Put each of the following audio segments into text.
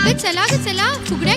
अगं चला ग चला. फुगड्या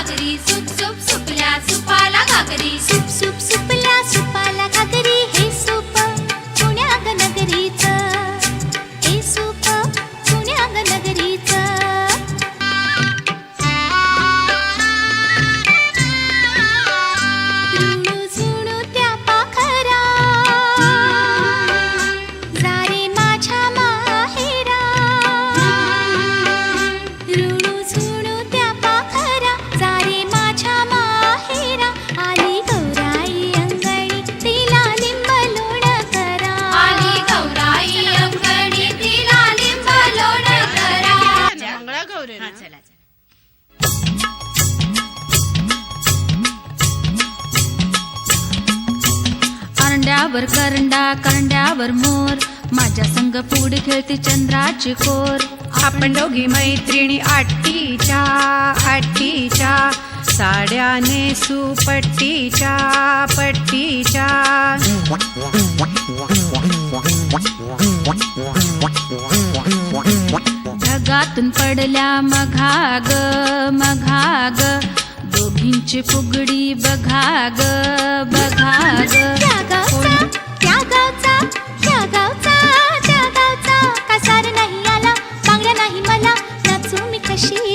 साजरी सुप सुप सुकल्या सुपाला घागरी सुप सुप कांड्यावर करंडा करंड्यावर मोर. माझ्या संग पुढे खेळते चंद्राची कोर आपण दोघी मैत्रिणी आठीच्या आठीच्या. साड्या सुपट्टीच्या पट्टीच्या पट्टीच्या. ढगातून पडल्या मघाग मघाग. दोघींची फुगडी बघा ग बघा ग कसार नाही आला चांगला नाही मला. नाचू मी कशी?